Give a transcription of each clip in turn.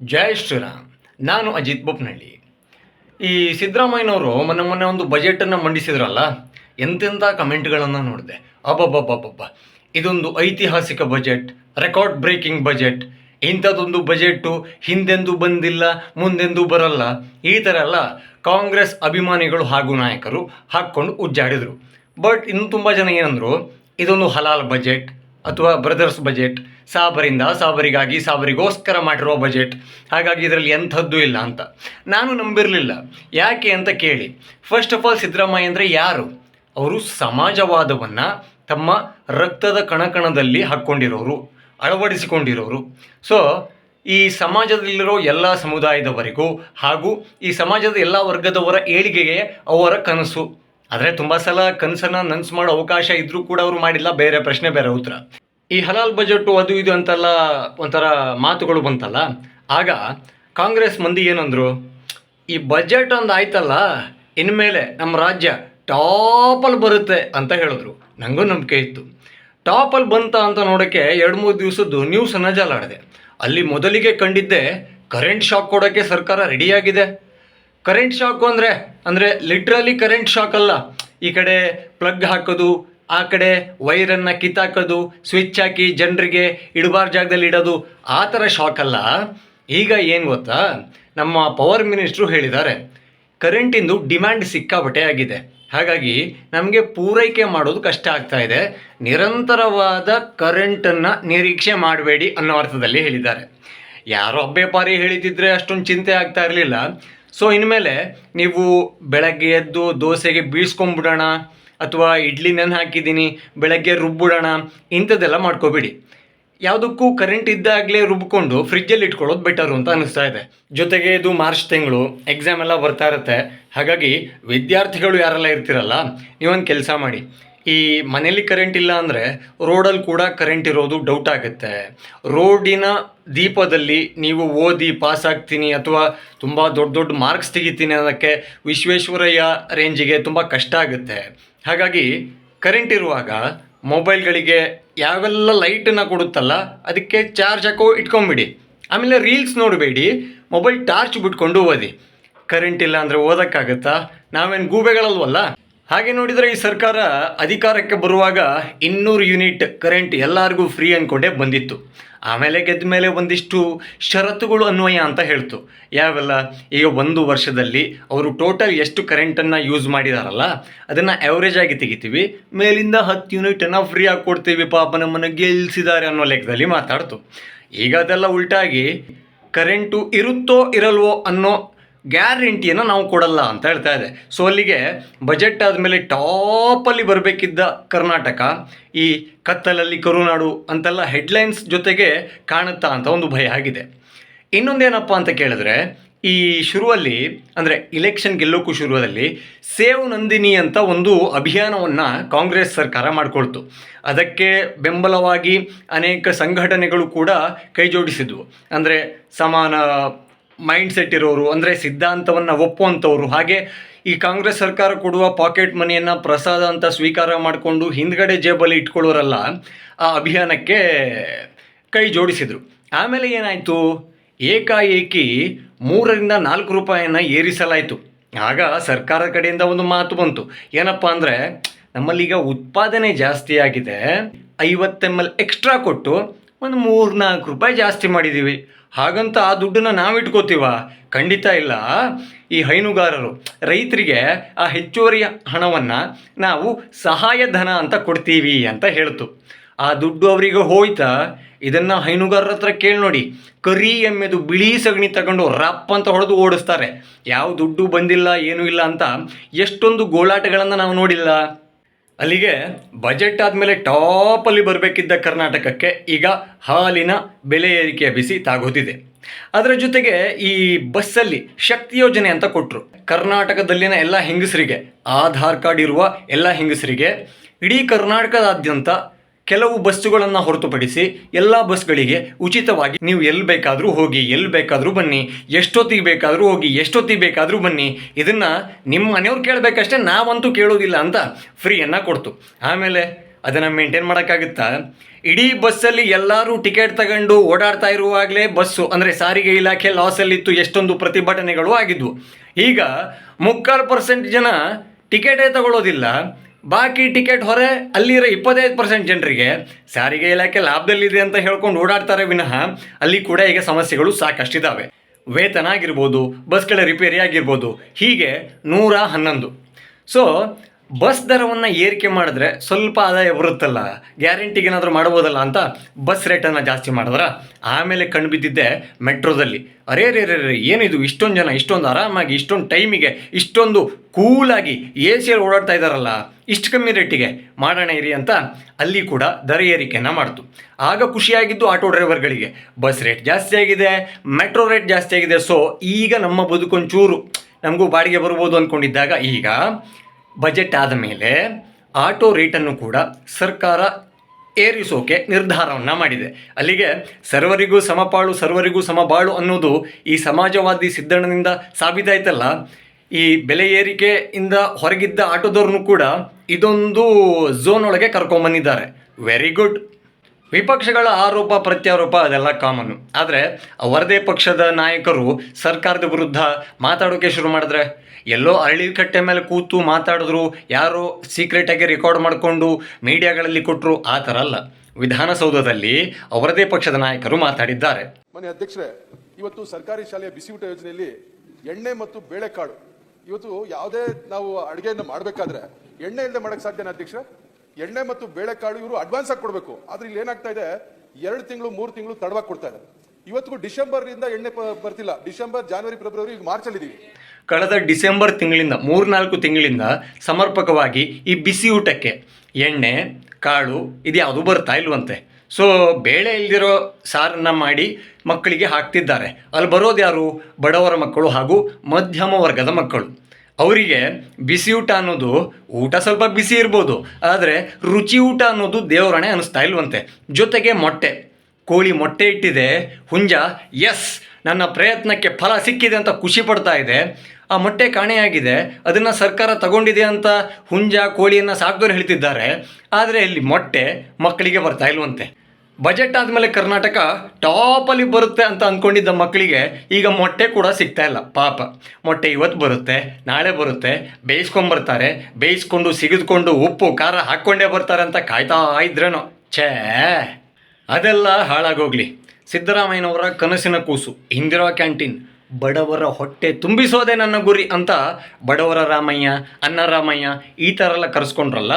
ಜೈ ಶ್ರೀರಾಮ್. ನಾನು ಅಜಿತ್ ಬೊಪ್ನಹಳ್ಳಿ ಈ ಸಿದ್ದರಾಮಯ್ಯನವರು ಮೊನ್ನೆ ಮೊನ್ನೆ ಒಂದು ಬಜೆಟನ್ನು ಮಂಡಿಸಿದ್ರಲ್ಲ, ಎಂತೆಂಥ ಕಮೆಂಟ್ಗಳನ್ನು ನೋಡಿದೆ. ಅಬ್ಬಬ್ಬಬ್ಬಬ್ಬ ಇದೊಂದು ಐತಿಹಾಸಿಕ ಬಜೆಟ್, ರೆಕಾರ್ಡ್ ಬ್ರೇಕಿಂಗ್ ಬಜೆಟ್, ಇಂಥದ್ದೊಂದು ಬಜೆಟ್ಟು ಹಿಂದೆಂದೂ ಬಂದಿಲ್ಲ, ಮುಂದೆಂದೂ ಬರಲ್ಲ. ಈ ಥರ ಎಲ್ಲ ಕಾಂಗ್ರೆಸ್ ಅಭಿಮಾನಿಗಳು ಹಾಗೂ ನಾಯಕರು ಹಾಕ್ಕೊಂಡು ಉಜ್ಜಾಡಿದರು ಬಟ್ ಇನ್ನು ತುಂಬ ಜನ ಏನಂದರು, ಇದೊಂದು ಹಲಾಲ್ ಬಜೆಟ್ ಅಥವಾ ಬ್ರದರ್ಸ್ ಬಜೆಟ್ ಸಾಬರಿಂದ, ಸಾಬರಿಗಾಗಿ, ಸಾಬರಿಗೋಸ್ಕರ ಮಾಡಿರೋ ಬಜೆಟ್ ಹಾಗಾಗಿ ಇದರಲ್ಲಿ ಎಂಥದ್ದು ಇಲ್ಲ ಅಂತ. ನಾನು ನಂಬಿರಲಿಲ್ಲ. ಯಾಕೆ ಅಂತ ಕೇಳಿ. ಫಸ್ಟ್ ಆಫ್ ಆಲ್ ಸಿದ್ದರಾಮಯ್ಯ ಅಂದರೆ ಯಾರು? ಅವರು ಸಮಾಜವಾದವನ್ನು ತಮ್ಮ ರಕ್ತದ ಕಣಕಣದಲ್ಲಿ ಹಾಕ್ಕೊಂಡಿರೋರು, ಅಳವಡಿಸಿಕೊಂಡಿರೋರು. ಸೊ ಈ ಸಮಾಜದಲ್ಲಿರೋ ಎಲ್ಲ ಸಮುದಾಯದವರಿಗೂ ಹಾಗೂ ಈ ಸಮಾಜದ ಎಲ್ಲ ವರ್ಗದವರ ಏಳಿಗೆಗೆ ಅವರ ಕನಸು. ಆದರೆ ತುಂಬ ಸಲ ಕನಸನ್ನು ನನ್ಸು ಮಾಡೋ ಅವಕಾಶ ಇದ್ದರೂ ಕೂಡ ಅವರು ಮಾಡಿಲ್ಲ, ಬೇರೆ ಪ್ರಶ್ನೆ, ಬೇರೆ ಉತ್ತರ. ಈ ಹಲಾಲ್ ಬಜೆಟ್ ಅದು ಇದು ಅಂತೆಲ್ಲ ಒಂಥರ ಮಾತುಗಳು ಬಂತಲ್ಲ. ಆಗ ಕಾಂಗ್ರೆಸ್ ಮಂದಿ ಏನಂದರು, ಈ ಬಜೆಟ್ ಒಂದು ಆಯ್ತಲ್ಲ, ಇನ್ಮೇಲೆ ನಮ್ಮ ರಾಜ್ಯ ಟಾಪಲ್ಲಿ ಬರುತ್ತೆ ಅಂತ ಹೇಳಿದ್ರು. ನನಗೂ ನಂಬಿಕೆ ಇತ್ತು. ಟಾಪಲ್ಲಿ ಬಂತ ಅಂತ ನೋಡೋಕ್ಕೆ ಎರಡು ಮೂರು ದಿವಸದ್ದು ನ್ಯೂಸನ್ನು ಜಾಲಾಡಿದೆ. ಅಲ್ಲಿ ಮೊದಲಿಗೆ ಕಂಡಿದ್ದೆ, ಕರೆಂಟ್ ಶಾಕ್ ಕೊಡೋಕ್ಕೆ ಸರ್ಕಾರ ರೆಡಿಯಾಗಿದೆ ಕರೆಂಟ್ ಶಾಕು ಅಂದರೆ ಅಂದರೆ ಲಿಟ್ರಲಿ ಕರೆಂಟ್ ಶಾಕ್ ಅಲ್ಲ. ಈ ಕಡೆ ಪ್ಲಗ್ ಹಾಕೋದು ಆ ಕಡೆ ವೈರನ್ನು ಕಿತ್ತಾಕೋದು ಸ್ವಿಚ್ ಹಾಕಿ ಜನರಿಗೆ ಇಡಬಾರ ಜಾಗದಲ್ಲಿ ಇಡೋದು, ಆ ಥರ ಶಾಕ್ ಅಲ್ಲ. ಈಗ ಏನು ಗೊತ್ತಾ? ನಮ್ಮ ಪವರ್ ಮಿನಿಸ್ಟ್ರು ಹೇಳಿದ್ದಾರೆ ಕರೆಂಟಿಂದು ಡಿಮ್ಯಾಂಡ್ ಸಿಕ್ಕಾಬಟ್ಟೆ ಆಗಿದೆ. ಹಾಗಾಗಿ ನಮಗೆ ಪೂರೈಕೆ ಮಾಡೋದು ಕಷ್ಟ ಆಗ್ತಾ ಇದೆ. ನಿರಂತರವಾದ ಕರೆಂಟನ್ನು ನಿರೀಕ್ಷೆ ಮಾಡಬೇಡಿ ಅನ್ನೋ ಅರ್ಥದಲ್ಲಿ ಹೇಳಿದ್ದಾರೆ. ಯಾರೋ ಅಬ್ಬೆಪಾರಿ ಹೇಳಿದ್ದಿದ್ರೆ ಅಷ್ಟೊಂದು ಚಿಂತೆ ಆಗ್ತಾ ಇರಲಿಲ್ಲ. ಸೊ ಇನ್ಮೇಲೆ ನೀವು ಬೆಳಗ್ಗೆ ಎದ್ದು ದೋಸೆಗೆ ಬೀಳ್ಸ್ಕೊಂಬಿಡೋಣ ಅಥವಾ ಇಡ್ಲಿ ನೆನೆ ಹಾಕಿದ್ದೀನಿ, ಬೆಳಗ್ಗೆ ರುಬ್ಬಿಡೋಣ, ಇಂಥದ್ದೆಲ್ಲ ಮಾಡ್ಕೋಬೇಡಿ. ಯಾವುದಕ್ಕೂ ಕರೆಂಟ್ ಇದ್ದಾಗಲೇ ರುಬ್ಕೊಂಡು ಫ್ರಿಜ್ಜಲ್ಲಿ ಇಟ್ಕೊಳ್ಳೋದು ಬೆಟರು ಅಂತ ಅನಿಸ್ತಾ ಇದೆ. ಜೊತೆಗೆ ಇದು ಮಾರ್ಚ್ ತಿಂಗಳು ಎಕ್ಸಾಮ್ ಎಲ್ಲ ಬರ್ತಾ ಇರುತ್ತೆ. ಹಾಗಾಗಿ ವಿದ್ಯಾರ್ಥಿಗಳು ಯಾರೆಲ್ಲ ಇರ್ತಿರಲ್ಲ, ನೀವೊಂದು ಕೆಲಸ ಮಾಡಿ. ಈ ಮನೇಲಿ ಕರೆಂಟ್ ಇಲ್ಲ ಅಂದರೆ ರೋಡಲ್ಲಿ ಕೂಡ ಕರೆಂಟ್ ಇರೋದು ಡೌಟ್ ಆಗುತ್ತೆ. ರೋಡಿನ ದೀಪದಲ್ಲಿ ನೀವು ಓದಿ ಪಾಸ್ ಆಗ್ತೀನಿ ಅಥವಾ ತುಂಬ ದೊಡ್ಡ ದೊಡ್ಡ ಮಾರ್ಕ್ಸ್ ತೆಗಿತೀನಿ ಅನ್ನೋಕ್ಕೆ ವಿಶ್ವೇಶ್ವರಯ್ಯ ರೇಂಜಿಗೆ ತುಂಬ ಕಷ್ಟ ಆಗುತ್ತೆ. ಹಾಗಾಗಿ ಕರೆಂಟ್ ಇರುವಾಗ ಮೊಬೈಲ್ಗಳಿಗೆ ಯಾವೆಲ್ಲ ಲೈಟನ್ನು ಕೊಡುತ್ತಲ್ಲ ಅದಕ್ಕೆ ಚಾರ್ಜ್ ಹಾಕೋ ಇಟ್ಕೊಂಬಿಡಿ. ಆಮೇಲೆ ರೀಲ್ಸ್ ನೋಡಬೇಡಿ ಮೊಬೈಲ್ ಟಾರ್ಚ್ ಬಿಟ್ಕೊಂಡು ಓದಿ. ಕರೆಂಟ್ ಇಲ್ಲ ಅಂದರೆ ಓದೋಕ್ಕಾಗತ್ತಾ? ನಾವೇನು ಗೂಬೆಗಳಲ್ವಲ್ಲ? ಹಾಗೆ ನೋಡಿದರೆ ಈ ಸರ್ಕಾರ ಅಧಿಕಾರಕ್ಕೆ ಬರುವಾಗ ಇನ್ನೂರು ಯೂನಿಟ್ ಕರೆಂಟ್ ಎಲ್ಲರಿಗೂ ಫ್ರೀ ಅಂದ್ಕೊಂಡೇ ಬಂದಿತ್ತು. ಆಮೇಲೆ ಗೆದ್ದ ಮೇಲೆ ಒಂದಿಷ್ಟು ಷರತ್ತುಗಳು ಅನ್ವಯ ಅಂತ ಹೇಳ್ತು. ಯಾವೆಲ್ಲ? ಈಗ ಒಂದು ವರ್ಷದಲ್ಲಿ ಅವರು ಟೋಟಲ್ ಎಷ್ಟು ಕರೆಂಟನ್ನು ಯೂಸ್ ಮಾಡಿದಾರಲ್ಲ, ಅದನ್ನು ಆ್ಯಾವ್ರೇಜ್ ಆಗಿ ತೆಗಿತೀವಿ. ಮೇಲಿಂದ ಹತ್ತು ಯೂನಿಟನ್ನು ಫ್ರೀ ಆಗಿ ಕೊಡ್ತೀವಿ, ಪಾಪ ನಮ್ಮನ್ನು ಗೆಲ್ಲಿಸಿದ್ದಾರೆ ಅನ್ನೋ ಲೆಕ್ಕದಲ್ಲಿ ಮಾತಾಡ್ತು. ಈಗ ಅದೆಲ್ಲ ಉಲ್ಟಾಗಿ ಕರೆಂಟು ಇರುತ್ತೋ ಇರಲ್ವೋ ಅನ್ನೋ ಗ್ಯಾರಂಟಿಯನ್ನು ನಾವು ಕೊಡಲ್ಲ ಅಂತ ಹೇಳ್ತಾ ಇದೆ. ಸೊ ಅಲ್ಲಿಗೆ ಬಜೆಟ್ ಆದಮೇಲೆ ಟಾಪಲ್ಲಿ ಬರಬೇಕಿದ್ದ ಕರ್ನಾಟಕ, ಈ ಕತ್ತಲಲ್ಲಿ ಕರುನಾಡು ಅಂತೆಲ್ಲ ಹೆಡ್ಲೈನ್ಸ್ ಜೊತೆಗೆ ಕಾಣುತ್ತಾ ಅಂತ ಒಂದು ಭಯ ಆಗಿದೆ. ಇನ್ನೊಂದೇನಪ್ಪ ಅಂತ ಕೇಳಿದ್ರೆ, ಈ ಶುರುವಲ್ಲಿ, ಅಂದರೆ ಇಲೆಕ್ಷನ್ ಗೆಲ್ಲೋಕ್ಕೂ ಶುರುವಲ್ಲಿ ಸೇವ್ ನಂದಿನಿ ಅಂತ ಒಂದು ಅಭಿಯಾನವನ್ನು ಕಾಂಗ್ರೆಸ್ ಸರ್ಕಾರ ಮಾಡಿಕೊಳ್ತು. ಅದಕ್ಕೆ ಬೆಂಬಲವಾಗಿ ಅನೇಕ ಸಂಘಟನೆಗಳು ಕೂಡ ಕೈಜೋಡಿಸಿದ್ವು. ಅಂದರೆ ಸಮಾನ ಮೈಂಡ್ ಸೆಟ್ ಇರೋರು, ಅಂದರೆ ಸಿದ್ಧಾಂತವನ್ನು ಒಪ್ಪುವಂಥವ್ರು. ಹಾಗೆ ಈ ಕಾಂಗ್ರೆಸ್ ಸರ್ಕಾರ ಕೊಡುವ ಪಾಕೆಟ್ ಮನಿಯನ್ನು ಪ್ರಸಾದ ಅಂತ ಸ್ವೀಕಾರ ಮಾಡಿಕೊಂಡು ಹಿಂದ್ಗಡೆ ಜೇಬಲ್ಲಿ ಇಟ್ಕೊಳ್ಳೋರಲ್ಲ, ಆ ಅಭಿಯಾನಕ್ಕೆ ಕೈ ಜೋಡಿಸಿದರು. ಆಮೇಲೆ ಏನಾಯಿತು? ಏಕಾಏಕಿ ಮೂರರಿಂದ ನಾಲ್ಕು ರೂಪಾಯಿಯನ್ನು ಏರಿಸಲಾಯಿತು. ಆಗ ಸರ್ಕಾರದ ಕಡೆಯಿಂದ ಒಂದು ಮಾತು ಬಂತು. ಏನಪ್ಪ ಅಂದರೆ ಈಗ ಉತ್ಪಾದನೆ ಜಾಸ್ತಿ ಆಗಿದೆ, ಐವತ್ತು ಎಂ ಎಲ್ ಎಕ್ಸ್ಟ್ರಾ ಕೊಟ್ಟು ಒಂದು ಮೂರು ನಾಲ್ಕು ರೂಪಾಯಿ ಜಾಸ್ತಿ ಮಾಡಿದ್ದೀವಿ ಹಾಗಂತ ಆ ದುಡ್ಡನ್ನು ನಾವು ಇಟ್ಕೋತೀವ ಖಂಡಿತ ಇಲ್ಲ. ಈ ಹೈನುಗಾರರು, ರೈತರಿಗೆ ಆ ಹೆಚ್ಚುವರಿ ಹಣವನ್ನು ನಾವು ಸಹಾಯಧನ ಅಂತ ಕೊಡ್ತೀವಿ ಅಂತ ಹೇಳ್ತು. ಆ ದುಡ್ಡು ಅವರಿಗೆ ಹೋಯ್ತಾ, ಇದನ್ನು ಹೈನುಗಾರರ ಹತ್ರ ಕೇಳಿ ನೋಡಿ. ಕರಿ ಎಮ್ಮೆದು ಬಿಳಿ ಸಗಣಿ ತಗೊಂಡು ರಪ್ ಅಂತ ಹೊಡೆದು ಓಡಿಸ್ತಾರೆ. ಯಾವ ದುಡ್ಡು ಬಂದಿಲ್ಲ, ಏನೂ ಇಲ್ಲ ಅಂತ ಎಷ್ಟೊಂದು ಗೋಳಾಟಗಳನ್ನು ನಾವು ನೋಡಿಲ್ಲ. ಅಲ್ಲಿಗೆ ಬಜೆಟ್ ಆದಮೇಲೆ ಟಾಪಲ್ಲಿ ಬರಬೇಕಿದ್ದ ಕರ್ನಾಟಕಕ್ಕೆ ಈಗ ಹಾಲಿನ ಬೆಲೆ ಏರಿಕೆಯ ಬಿಸಿ ತಾಗೋತಿದೆ ಅದರ ಜೊತೆಗೆ ಈ ಬಸ್ಸಲ್ಲಿ ಶಕ್ತಿ ಯೋಜನೆ ಅಂತ ಕೊಟ್ಟರು ಕರ್ನಾಟಕದಲ್ಲಿನ ಎಲ್ಲ ಹೆಂಗಸರಿಗೆ, ಆಧಾರ್ ಕಾರ್ಡ್ ಇರುವ ಎಲ್ಲ ಹೆಂಗಸರಿಗೆ, ಇಡೀ ಕರ್ನಾಟಕದಾದ್ಯಂತ ಕೆಲವು ಬಸ್ಸುಗಳನ್ನು ಹೊರತುಪಡಿಸಿ ಎಲ್ಲ ಬಸ್ಗಳಿಗೆ ಉಚಿತವಾಗಿ ನೀವು ಎಲ್ಲಿ ಬೇಕಾದರೂ ಹೋಗಿ, ಎಲ್ಲಿ ಬೇಕಾದರೂ ಬನ್ನಿ, ಎಷ್ಟೊತ್ತಿಗೆ ಬೇಕಾದರೂ ಹೋಗಿ, ಎಷ್ಟೊತ್ತಿಗೆ ಬೇಕಾದರೂ ಬನ್ನಿ. ಇದನ್ನು ನಿಮ್ಮ ಮನೆಯವ್ರು ಕೇಳಬೇಕಷ್ಟೇ, ನಾವಂತೂ ಕೇಳೋದಿಲ್ಲ ಅಂತ ಫ್ರೀಯನ್ನು ಕೊಡ್ತು. ಆಮೇಲೆ ಅದನ್ನು ಮೇಂಟೈನ್ ಮಾಡೋಕ್ಕಾಗುತ್ತಾ? ಇಡೀ ಬಸ್ಸಲ್ಲಿ ಎಲ್ಲರೂ ಟಿಕೆಟ್ ತಗೊಂಡು ಓಡಾಡ್ತಾ ಇರುವಾಗಲೇ ಬಸ್ಸು, ಅಂದರೆ ಸಾರಿಗೆ ಇಲಾಖೆ ಲಾಸಲ್ಲಿತ್ತು, ಎಷ್ಟೊಂದು ಪ್ರತಿಭಟನೆಗಳು ಆಗಿದ್ವು. ಈಗ ಮುಕ್ಕಾಲು ಪರ್ಸೆಂಟ್ ಜನ ಟಿಕೆಟೇ ತಗೊಳ್ಳೋದಿಲ್ಲ ಬಾಕಿ ಟಿಕೆಟ್ ಹೊರೆ, ಅಲ್ಲಿರೋ ಇಪ್ಪತ್ತೈದು ಪರ್ಸೆಂಟ್ ಜನರಿಗೆ ಸಾರಿಗೆ ಇಲಾಖೆ ಲಾಭದಲ್ಲಿದೆ ಅಂತ ಹೇಳ್ಕೊಂಡು ಓಡಾಡ್ತಾರೆ ವಿನಃ ಅಲ್ಲಿ ಕೂಡ ಈಗ ಸಮಸ್ಯೆಗಳು ಸಾಕಷ್ಟಿದ್ದಾವೆ ವೇತನ ಆಗಿರ್ಬೋದು, ಬಸ್ಗಳ ರಿಪೇರಿ ಆಗಿರ್ಬೋದು, ಹೀಗೆ ನೂರ ಹನ್ನೊಂದು. ಸೊ ಬಸ್ ದರವನ್ನು ಏರಿಕೆ ಮಾಡಿದ್ರೆ ಸ್ವಲ್ಪ ಆದಾಯ ಬರುತ್ತಲ್ಲ? ಗ್ಯಾರಂಟಿಗೇನಾದರೂ ಮಾಡ್ಬೋದಲ್ಲ ಅಂತ ಬಸ್ ರೇಟನ್ನು ಜಾಸ್ತಿ ಮಾಡಿದ್ರ ಆಮೇಲೆ ಕಣ್ಣು ಬಿದ್ದಿದ್ದೆ ಮೆಟ್ರೋದಲ್ಲಿ. ಅರೇ ರೇ ರೇ ರೇ ಏನಿದು ಇಷ್ಟೊಂದು ಜನ, ಇಷ್ಟೊಂದು ಆರಾಮಾಗಿ, ಇಷ್ಟೊಂದು ಟೈಮಿಗೆ, ಇಷ್ಟೊಂದು ಕೂಲಾಗಿ ಎ ಸಿಯಲ್ಲಿ ಓಡಾಡ್ತಾ ಇದ್ದಾರಲ್ಲ ಇಷ್ಟು ಕಮ್ಮಿ ರೇಟಿಗೆ ಮಾಡೋಣ ಇರಿ ಅಂತ ಅಲ್ಲಿ ಕೂಡ ದರ ಏರಿಕೆಯನ್ನು ಮಾಡ್ತು. ಆಗ ಖುಷಿಯಾಗಿದ್ದು ಆಟೋ ಡ್ರೈವರ್ಗಳಿಗೆ. ಬಸ್ ರೇಟ್ ಜಾಸ್ತಿ ಆಗಿದೆ, ಮೆಟ್ರೋ ರೇಟ್ ಜಾಸ್ತಿ ಆಗಿದೆ, ಸೊ ಈಗ ನಮ್ಮ ಬದುಕೊಂಚೂರು ನಮಗೂ ಬಾಡಿಗೆ ಬರ್ಬೋದು ಅಂದ್ಕೊಂಡಿದ್ದಾಗ ಈಗ ಬಜೆಟ್ ಆದ ಮೇಲೆ ಆಟೋ ರೇಟನ್ನು ಕೂಡ ಸರ್ಕಾರ ಏರಿಸೋಕೆ ನಿರ್ಧಾರವನ್ನು ಮಾಡಿದೆ. ಅಲ್ಲಿಗೆ ಸರ್ವರಿಗೂ ಸಮಪಾಳು, ಸರ್ವರಿಗೂ ಸಮಬಾಳು ಅನ್ನೋದು ಈ ಸಮಾಜವಾದಿ ಸಿದ್ಧಣದಿಂದ ಸಾಬೀತಾಯ್ತಲ್ಲ. ಈ ಬೆಲೆ ಏರಿಕೆಯಿಂದ ಹೊರಗಿದ್ದ ಆಟೋದವ್ರನ್ನು ಕೂಡ ಇದೊಂದು ಝೋನ್ ಒಳಗೆ ಕರ್ಕೊಂಬಂದಿದ್ದಾರೆ ವೆರಿ ಗುಡ್ ವಿಪಕ್ಷಗಳ ಆರೋಪ, ಪ್ರತ್ಯಾರೋಪ ಅದೆಲ್ಲ ಕಾಮನ್. ಆದರೆ ಅವರದೇ ಪಕ್ಷದ ನಾಯಕರು ಸರ್ಕಾರದ ವಿರುದ್ಧ ಮಾತಾಡೋಕೆ ಶುರು ಮಾಡಿದ್ರೆ? ಎಲ್ಲೋ ಅರಳಿ ಕಟ್ಟೆ ಮೇಲೆ ಕೂತು ಮಾತಾಡಿದ್ರು, ಯಾರೋ ಸೀಕ್ರೆಟಾಗಿ ರೆಕಾರ್ಡ್ ಮಾಡಿಕೊಂಡು ಮೀಡಿಯಾಗಳಲ್ಲಿ ಕೊಟ್ಟರು ಆ ಥರ ಅಲ್ಲ. ವಿಧಾನಸೌಧದಲ್ಲಿ ಅವರದೇ ಪಕ್ಷದ ನಾಯಕರು ಮಾತಾಡಿದ್ದಾರೆ. ಮನೆ ಅಧ್ಯಕ್ಷರೇ, ಇವತ್ತು ಸರ್ಕಾರಿ ಶಾಲೆಯ ಬಿಸಿಯೂಟ ಯೋಜನೆಯಲ್ಲಿ ಎಣ್ಣೆ ಮತ್ತು ಬೇಳೆಕಾಳು. ಇವತ್ತು ಯಾವುದೇ ನಾವು ಅಡುಗೆಯನ್ನು ಮಾಡಬೇಕಾದ್ರೆ ಎಣ್ಣೆ ಇಲ್ಲದೆ ಮಾಡೋಕ್ಕೆ ಸಾಧ್ಯನಾ ಅಧ್ಯಕ್ಷರೇ. ಎಣ್ಣೆ ಮತ್ತು ಬೇಳೆಕಾಳು ಇವರು ಅಡ್ವಾನ್ಸ್ ಆಗಿ ಕೊಡಬೇಕು. ಆದ್ರೆ ಇಲ್ಲಿ ಏನಾಗ್ತಾ ಇದೆ? ಎರಡು ತಿಂಗಳು, ಮೂರು ತಿಂಗಳು ತಡವಾಗಿ ಕೊಡ್ತಾ ಇದೆ. ಇವತ್ತಿಗೂ ಡಿಸೆಂಬರ್ನಿಂದ ಎಣ್ಣೆ ಬರ್ತಿಲ್ಲ. ಡಿಸೆಂಬರ್, ಜಾನ್ವರಿ, ಫೆಬ್ರವರಿ, ಈಗ ಮಾರ್ಚ್ ಅಲ್ಲಿ ಇದೀವಿ ಕಳೆದ ಡಿಸೆಂಬರ್ ತಿಂಗಳಿಂದ, ಮೂರ್ನಾಲ್ಕು ತಿಂಗಳಿಂದ ಸಮರ್ಪಕವಾಗಿ ಈ ಬಿಸಿ ಊಟಕ್ಕೆ ಎಣ್ಣೆ, ಕಾಳು ಇದ್ಯಾವುದು ಬರ್ತಾ ಇಲ್ವಂತೆ. ಸೊ ಬೇಳೆ ಇಲ್ದಿರೋ ಸಾರನ್ನ ಮಾಡಿ ಮಕ್ಕಳಿಗೆ ಹಾಕ್ತಿದ್ದಾರೆ. ಅಲ್ಲಿ ಬರೋದು ಯಾರು? ಬಡವರ ಮಕ್ಕಳು ಹಾಗೂ ಮಧ್ಯಮ ವರ್ಗದ ಮಕ್ಕಳು. ಅವರಿಗೆ ಬಿಸಿ ಊಟ ಅನ್ನೋದು, ಊಟ ಸ್ವಲ್ಪ ಬಿಸಿ ಇರ್ಬೋದು, ಆದರೆ ರುಚಿ ಊಟ ಅನ್ನೋದು ದೇವರಣೆ ಅನ್ನಿಸ್ತಾ ಇಲ್ವಂತೆ. ಜೊತೆಗೆ ಮೊಟ್ಟೆ, ಕೋಳಿ ಮೊಟ್ಟೆ ಇಟ್ಟಿದೆ. ಹುಂಜ, ಎಸ್, ನನ್ನ ಪ್ರಯತ್ನಕ್ಕೆ ಫಲ ಸಿಕ್ಕಿದೆ ಅಂತ ಖುಷಿ ಪಡ್ತಾ ಇದೆ. ಆ ಮೊಟ್ಟೆ ಕಾಣೆಯಾಗಿದೆ. ಅದನ್ನು ಸರ್ಕಾರ ತಗೊಂಡಿದೆ ಅಂತ ಹುಂಜ, ಕೋಳಿಯನ್ನು ಸಾಕ್ದವ್ರು ಹೇಳ್ತಿದ್ದಾರೆ. ಆದರೆ ಇಲ್ಲಿ ಮೊಟ್ಟೆ ಮಕ್ಕಳಿಗೆ ಬರ್ತಾ ಇಲ್ವಂತೆ. ಬಜೆಟ್ ಆದಮೇಲೆ ಕರ್ನಾಟಕ ಟಾಪಲ್ಲಿ ಬರುತ್ತೆ ಅಂತ ಅಂದ್ಕೊಂಡಿದ್ದ ಮಕ್ಕಳಿಗೆ ಈಗ ಮೊಟ್ಟೆ ಕೂಡ ಸಿಗ್ತಾ ಇಲ್ಲ. ಪಾಪ. ಮೊಟ್ಟೆ ಇವತ್ತು ಬರುತ್ತೆ, ನಾಳೆ ಬರುತ್ತೆ. ಬೇಯಿಸ್ಕೊಂಬರ್ತಾರೆ. ಬೇಯಿಸ್ಕೊಂಡು ಸಿಗಿದ್ಕೊಂಡು ಉಪ್ಪು, ಖಾರ ಹಾಕ್ಕೊಂಡೇ ಬರ್ತಾರೆ ಅಂತ ಕಾಯ್ತಾ ಇದ್ರೇನೋ. ಛೇ. ಅದೆಲ್ಲ ಹಾಳಾಗೋಗ್ಲಿ. ಸಿದ್ದರಾಮಯ್ಯನವರ ಕನಸಿನ ಕೂಸು. ಇಂದಿರಾ ಕ್ಯಾಂಟೀನ್. ಬಡವರ ಹೊಟ್ಟೆ ತುಂಬಿಸೋದೇ ನನ್ನ ಗುರಿ ಅಂತ ಬಡವರ ರಾಮಯ್ಯ ಅನ್ನರಾಮಯ್ಯ ಈ ಥರ ಎಲ್ಲ ಕರೆಸ್ಕೊಂಡ್ರಲ್ಲ?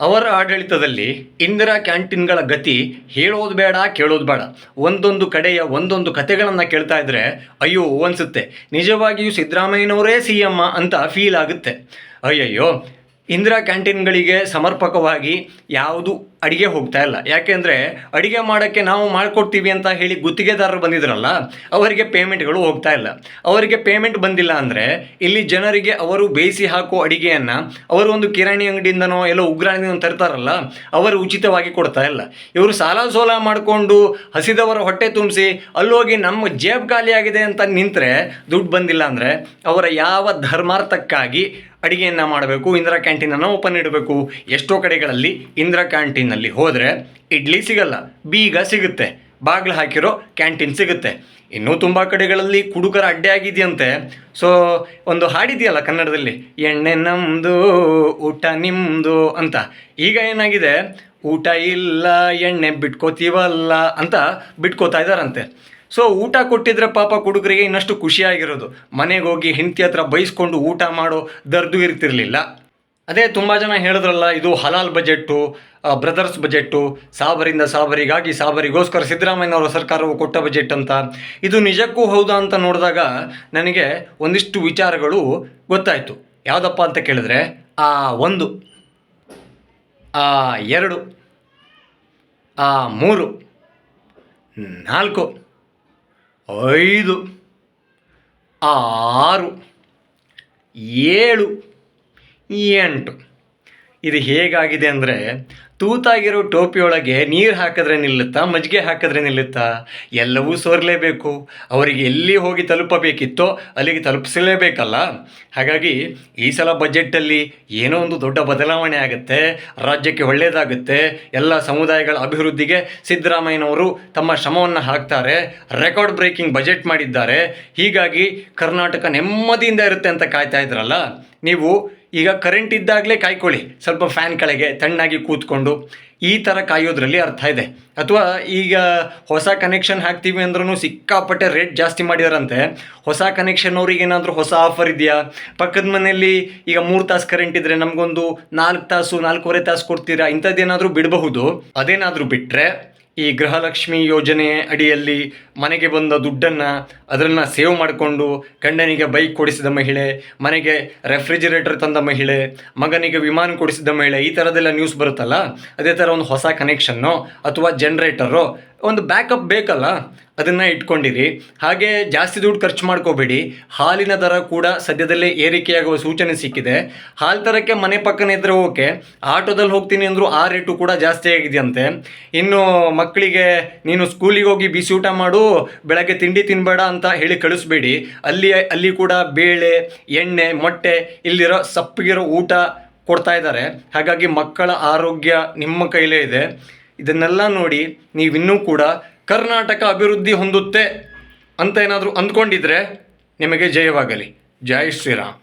ಅವರ ಆಡಳಿತದಲ್ಲಿ ಇಂದಿರಾ ಕ್ಯಾಂಟೀನ್ಗಳ ಗತಿ ಹೇಳೋದು ಬೇಡ, ಕೇಳೋದು ಬೇಡ. ಒಂದೊಂದು ಕಡೆಯ ಒಂದೊಂದು ಕತೆಗಳನ್ನು ಕೇಳ್ತಾ ಇದ್ರೆ ಅಯ್ಯೋ ಅನಿಸುತ್ತೆ. ನಿಜವಾಗಿಯೂ ಸಿದ್ದರಾಮಯ್ಯನವರೇ ಸಿ ಎಮ್ಮ ಅಂತ ಫೀಲ್ ಆಗುತ್ತೆ. ಅಯ್ಯಯ್ಯೋ ಇಂದಿರಾ ಕ್ಯಾಂಟೀನ್ಗಳಿಗೆ ಸಮರ್ಪಕವಾಗಿ ಯಾವುದು ಅಡಿಗೆ ಹೋಗ್ತಾ ಇಲ್ಲ. ಯಾಕೆಂದರೆ ಅಡಿಗೆ ಮಾಡೋಕ್ಕೆ ನಾವು ಮಾಡಿಕೊಡ್ತೀವಿ ಅಂತ ಹೇಳಿ ಗುತ್ತಿಗೆದಾರರು ಬಂದಿದ್ರಲ್ಲ, ಅವರಿಗೆ ಪೇಮೆಂಟ್ಗಳು ಹೋಗ್ತಾ ಇಲ್ಲ. ಅವರಿಗೆ ಪೇಮೆಂಟ್ ಬಂದಿಲ್ಲ ಅಂದರೆ ಇಲ್ಲಿ ಜನರಿಗೆ ಅವರು ಬೇಯಿಸಿ ಹಾಕೋ ಅಡಿಗೆಯನ್ನು ಅವರು ಒಂದು ಕಿರಾಣಿ ಅಂಗಡಿಯಿಂದನೋ ಎಲ್ಲೋ ಉಗ್ರಾಣಿಯಿಂದ ತರ್ತಾರಲ್ಲ, ಅವರು ಉಚಿತವಾಗಿ ಕೊಡ್ತಾ ಇಲ್ಲ. ಇವರು ಸಾಲ ಸೋಲ ಮಾಡಿಕೊಂಡು ಹಸಿದವರ ಹೊಟ್ಟೆ ತುಂಬಿಸಿ ಅಲ್ಲೋಗಿ ನಮ್ಮ ಜೇಬ್ ಖಾಲಿಯಾಗಿದೆ ಅಂತ ನಿಂತರೆ ದುಡ್ಡು ಬಂದಿಲ್ಲ ಅಂದರೆ ಅವರ ಯಾವ ಧರ್ಮಾರ್ಥಕ್ಕಾಗಿ ಅಡಿಗೆಯನ್ನು ಮಾಡಬೇಕು, ಇಂದಿರಾ ಕ್ಯಾಂಟೀನನ್ನು ಓಪನ್ ಇಡಬೇಕು. ಎಷ್ಟೋ ಕಡೆಗಳಲ್ಲಿ ಇಂದಿರಾ ಕ್ಯಾಂಟೀನಲ್ಲಿ ಹೋದರೆ ಇಡ್ಲಿ ಸಿಗಲ್ಲ, ಬೀಗ ಸಿಗುತ್ತೆ, ಬಾಗಿಲು ಹಾಕಿರೋ ಕ್ಯಾಂಟೀನ್ ಸಿಗುತ್ತೆ. ಇನ್ನೂ ತುಂಬ ಕಡೆಗಳಲ್ಲಿ ಕುಡುಕರ ಅಡ್ಡೆ ಆಗಿದೆಯಂತೆ. ಸೊ ಒಂದು ಹಾಡಿದೆಯಲ್ಲ ಕನ್ನಡದಲ್ಲಿ, ಎಣ್ಣೆ ನಮ್ಮದು ಊಟ ನಿಮ್ಮದು ಅಂತ. ಈಗ ಏನಾಗಿದೆ? ಊಟ ಇಲ್ಲ, ಎಣ್ಣೆ ಬಿಟ್ಕೋತೀವಲ್ಲ ಅಂತ ಬಿಟ್ಕೋತಾ ಇದ್ದಾರಂತೆ ಸೊ ಊಟ ಕೊಟ್ಟಿದ್ರೆ ಪಾಪ ಹುಡುಗರಿಗೆ ಇನ್ನಷ್ಟು ಖುಷಿಯಾಗಿರೋದು. ಮನೆಗೆ ಹೋಗಿ ಹೆಂಡತಿ ಹತ್ರ ಬೈಸ್ಕೊಂಡು ಊಟ ಮಾಡೋ ದರ್ದು ಇರ್ತಿರ್ಲಿಲ್ಲ. ಅದೇ ತುಂಬ ಜನ ಹೇಳಿದ್ರಲ್ಲ, ಇದು ಹಲಾಲ್ ಬಜೆಟ್ಟು ಬ್ರದರ್ಸ್ ಬಜೆಟ್ಟು, ಸಾಬರಿಂದ ಸಾಬರಿಗಾಗಿ ಸಾಬರಿಗೋಸ್ಕರ ಸಿದ್ದರಾಮಯ್ಯನವರ ಸರ್ಕಾರವು ಕೊಟ್ಟ ಬಜೆಟ್ ಅಂತ. ಇದು ನಿಜಕ್ಕೂ ಹೌದಾ ಅಂತ ನೋಡಿದಾಗ ನನಗೆ ಒಂದಿಷ್ಟು ವಿಚಾರಗಳು ಗೊತ್ತಾಯಿತು. ಯಾವುದಪ್ಪ ಅಂತ ಕೇಳಿದ್ರೆ, ಆ, ಒಂದು, ಆ, ಎರಡು, ಆ, ಮೂರು, ನಾಲ್ಕು. ఐదు ఆరు ఏడు ఎంటు. ಇದು ಹೇಗಾಗಿದೆ ಅಂದರೆ ತೂತಾಗಿರೋ ಟೋಪಿಯೊಳಗೆ ನೀರು ಹಾಕಿದ್ರೆ ನಿಲ್ಲುತ್ತಾ, ಮಜ್ಜಿಗೆ ಹಾಕಿದ್ರೆ ನಿಲ್ಲುತ್ತಾ? ಎಲ್ಲವೂ ಸೋರಲೇಬೇಕು. ಅವರಿಗೆ ಎಲ್ಲಿ ಹೋಗಿ ತಲುಪಬೇಕಿತ್ತೋ ಅಲ್ಲಿಗೆ ತಲುಪಿಸಲೇಬೇಕಲ್ಲ. ಹಾಗಾಗಿ ಈ ಸಲ ಬಜೆಟ್ಟಲ್ಲಿ ಏನೋ ಒಂದು ದೊಡ್ಡ ಬದಲಾವಣೆ ಆಗುತ್ತೆ. ರಾಜ್ಯಕ್ಕೆ ಒಳ್ಳೆಯದಾಗುತ್ತೆ ಎಲ್ಲ ಸಮುದಾಯಗಳ ಅಭಿವೃದ್ಧಿಗೆ ಸಿದ್ದರಾಮಯ್ಯನವರು ತಮ್ಮ ಶ್ರಮವನ್ನು ಹಾಕ್ತಾರೆ. ರೆಕಾರ್ಡ್ ಬ್ರೇಕಿಂಗ್ ಬಜೆಟ್ ಮಾಡಿದ್ದಾರೆ. ಹೀಗಾಗಿ ಕರ್ನಾಟಕ ನೆಮ್ಮದಿಯಿಂದ ಇರುತ್ತೆ ಅಂತ ಕಾಯ್ತಾ ಇದ್ರಲ್ಲ. ನೀವು ಈಗ ಕರೆಂಟ್ ಇದ್ದಾಗಲೇ ಕಾಯ್ಕೊಳ್ಳಿ. ಸ್ವಲ್ಪ ಫ್ಯಾನ್ ಕೆಳಗೆ ತಣ್ಣಾಗಿ ಕೂತ್ಕೊಂಡು ಈ ಥರ ಕಾಯೋದ್ರಲ್ಲಿ ಅರ್ಥ ಇದೆ. ಅಥವಾ ಈಗ ಹೊಸ ಕನೆಕ್ಷನ್ ಹಾಕ್ತೀವಿ ಅಂದ್ರೂ ಸಿಕ್ಕಾಪಟ್ಟೆ ರೇಟ್ ಜಾಸ್ತಿ ಮಾಡಿದಾರಂತೆ. ಹೊಸ ಕನೆಕ್ಷನ್ ಅವ್ರಿಗೆ ಏನಾದರೂ ಹೊಸ ಆಫರ್ ಇದೆಯಾ? ಪಕ್ಕದ ಮನೆಯಲ್ಲಿ ಈಗ ಮೂರು ತಾಸು ಕರೆಂಟ್ ಇದ್ದರೆ ನಮಗೊಂದು ನಾಲ್ಕು ತಾಸು, ನಾಲ್ಕೂವರೆ ತಾಸು ಕೊಡ್ತೀರಾ? ಇಂಥದ್ದೇನಾದರೂ ಬಿಡಬಹುದು. ಅದೇನಾದರೂ ಬಿಟ್ಟರೆ ಈ ಗೃಹಲಕ್ಷ್ಮಿ ಯೋಜನೆ ಅಡಿಯಲ್ಲಿ ಮನೆಗೆ ಬಂದ ದುಡ್ಡನ್ನು ಅದನ್ನು ಸೇವ್ ಮಾಡಿಕೊಂಡು ಗಂಡನಿಗೆ ಬೈಕ್ ಕೊಡಿಸಿದ ಮಹಿಳೆ, ಮನೆಗೆ ರೆಫ್ರಿಜಿರೇಟರ್ ತಂದ ಮಹಿಳೆ, ಮಗನಿಗೆ ವಿಮಾನ ಕೊಡಿಸಿದ ಮಹಿಳೆ, ಈ ಥರದೆಲ್ಲ ನ್ಯೂಸ್ ಬರುತ್ತಲ್ಲ? ಅದೇ ಥರ ಒಂದು ಹೊಸ ಕನೆಕ್ಷನ್ನು ಅಥವಾ ಜನ್ರೇಟರು ಒಂದು ಬ್ಯಾಕಪ್ ಬೇಕಲ್ಲ? ಅದನ್ನು ಇಟ್ಕೊಂಡಿರಿ. ಹಾಗೆ ಜಾಸ್ತಿ ದುಡ್ಡು ಖರ್ಚು ಮಾಡ್ಕೋಬೇಡಿ. ಹಾಲಿನ ದರ ಕೂಡ ಸದ್ಯದಲ್ಲೇ ಏರಿಕೆಯಾಗುವ ಸೂಚನೆ ಸಿಕ್ಕಿದೆ. ಹಾಲು ತರಕ್ಕೆ ಮನೆ ಪಕ್ಕನೇ ಇದ್ದರೆ ಓಕೆ. ಆಟೋದಲ್ಲಿ ಹೋಗ್ತೀನಿ ಅಂದರೂ ಆ ರೇಟು ಕೂಡ ಜಾಸ್ತಿ ಆಗಿದೆಯಂತೆ. ಇನ್ನು ಮಕ್ಕಳಿಗೆ ನೀನು ಸ್ಕೂಲಿಗೆ ಹೋಗಿ ಬಿಸಿ ಊಟ ಮಾಡು, ಬೆಳಗ್ಗೆ ತಿಂಡಿ ತಿನ್ನಬೇಡ ಅಂತ ಹೇಳಿ ಕಳಿಸ್ಬೇಡಿ. ಅಲ್ಲಿ ಅಲ್ಲಿ ಕೂಡ ಬೇಳೆ, ಎಣ್ಣೆ, ಮೊಟ್ಟೆ ಇಲ್ಲಿರೋ ಸಪ್ಪಗಿರೋ ಊಟ ಕೊಡ್ತಾ ಇದ್ದಾರೆ. ಹಾಗಾಗಿ ಮಕ್ಕಳ ಆರೋಗ್ಯ ನಿಮ್ಮ ಕೈಲೇ ಇದೆ. ಇದನ್ನೆಲ್ಲ ನೋಡಿ ನೀವಿನ್ನೂ ಕೂಡ ಕರ್ನಾಟಕ ಅಭಿವೃದ್ಧಿ ಹೊಂದುತ್ತೆ ಅಂತ ಏನಾದರೂ ಅಂದ್ಕೊಂಡಿದ್ರೆ ನಿಮಗೆ ಜಯವಾಗಲಿ. ಜೈ ಶ್ರೀರಾಮ್.